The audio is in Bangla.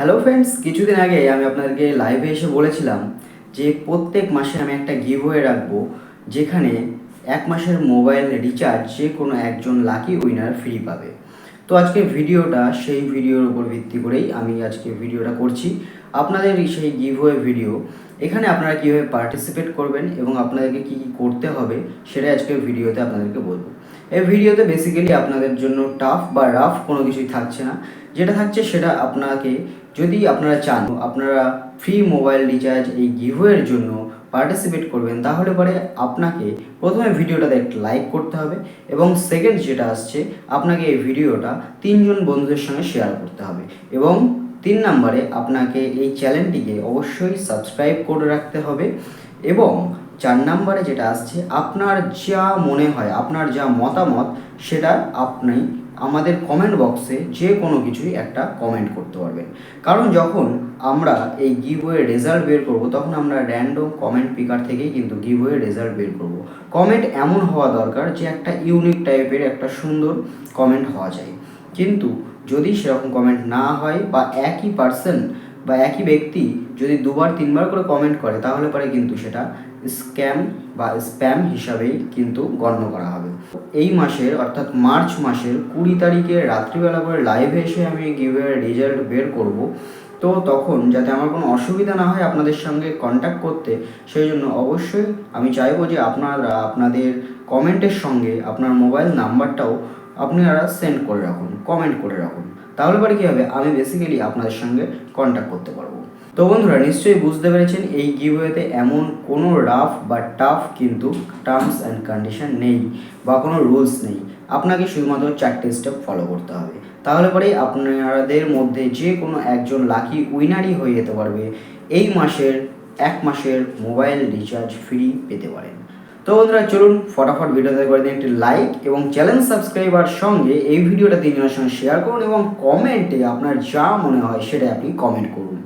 হ্যালো ফ্রেন্ডস কিছুদিন আগে আমি আপনাদেরকে লাইভে এসে বলেছিলাম যে প্রত্যেক মাসে আমি একটা গিভওয়ে রাখব, যেখানে এক মাসের মোবাইল রিচার্জ যে কোনো একজন লাকি উইনার ফ্রি পাবে। তো আজকে ভিডিওটা সেই ভিডিওর উপর ভিত্তি করেই আমি আজকে ভিডিওটা করছি। আপনাদের সেই গিভওয়ে ভিডিও এখানে আপনারা কীভাবে পার্টিসিপেট করবেন এবং আপনাদেরকে কী কী করতে হবে, সেটা আজকে ভিডিওতে আপনাদেরকে বলব। এই ভিডিওতে বেসিক্যালি আপনাদের জন্য টাফ বা রাফ কোনো কিছুই থাকছে না। যেটা থাকছে সেটা আপনাকে, যদি আপনারা চান, আপনারা ফ্রি মোবাইল রিচার্জ এই গিভওয়ের জন্য পার্টিসিপেট করবেন, তাহলে পরে আপনাকে প্রথমে ভিডিওটাতে একটা লাইক করতে হবে এবং সেকেন্ড যেটা আসছে, আপনাকে এই ভিডিওটা তিনজন বন্ধুদের সঙ্গে শেয়ার করতে হবে এবং তিন নম্বরে আপনাকে এই চ্যানেলটিকে অবশ্যই সাবস্ক্রাইব করে রাখতে হবে এবং চার নম্বরে যেটা আসছে, আপনার যা মনে হয়, আপনার যা মতামত, সেটা আপনি আমাদের কমেন্ট বক্সে যে কোনো কিছুই একটা কমেন্ট করতে পারবেন। কারণ যখন আমরা এই গিভওয়ে রেজাল্ট বের করব, তখন আমরা র্যান্ডম কমেন্ট পিকার থেকেই কিন্তু গিভওয়ে রেজাল্ট বের করব। কমেন্ট এমন হওয়া দরকার যে একটা ইউনিক টাইপের একটা সুন্দর কমেন্ট হওয়া যায়। কিন্তু যদি সেরকম কমেন্ট না হয় বা একই পার্সন বা একই ব্যক্তি যদি দুবার, তিনবার করে কমেন্ট করে, তাহলে পরে কিন্তু সেটা স্ক্যাম বা স্প্যাম হিসাবেই কিন্তু গণ্য করা হবে। এই মাসের, অর্থাৎ মার্চ মাসের কুড়ি তারিখে রাত্রিবেলা করে লাইভে এসে আমি গিভের রেজাল্ট বের করব। তো তখন যাতে আমার কোনো অসুবিধা না হয় আপনাদের সঙ্গে কন্ট্যাক্ট করতে, সেই জন্য অবশ্যই আমি চাইব যে আপনারা আপনাদের কমেন্টের সঙ্গে আপনার মোবাইল নাম্বারটাও আপনারা সেন্ড করে রাখুন কমেন্ট করে রাখুন। তাহলে পরে কী হবে? আমি বেসিক্যালি আপনাদের সঙ্গে কন্ট্যাক্ট করতে পারব। তো বন্ধুরা, নিশ্চয়ই বুঝতে পেরেছেন, এই গিভওয়েতে এমন কোনো রাফ বা টাফ কিন্তু টার্মস অ্যান্ড কন্ডিশন নেই বা কোনো রুলস নেই। আপনাকে শুধুমাত্র চারটে স্টেপ ফলো করতে হবে। তাহলে পরেই আপনাদের মধ্যে যে কোনো একজন লাকি উইনারই হয়ে যেতে পারবে। এই মাসের, এক মাসের মোবাইল রিচার্জ ফ্রি পেতে পারেন। তো বন্ধুরা, চলুন ফটাফট ভিডিওতে করে দিন একটি লাইক এবং চ্যানেল সাবস্ক্রাইবার সঙ্গে এই ভিডিওটা তিনজনের সঙ্গে শেয়ার করুন এবং কমেন্টে আপনার যা মনে হয় সেটা আপনি কমেন্ট করুন।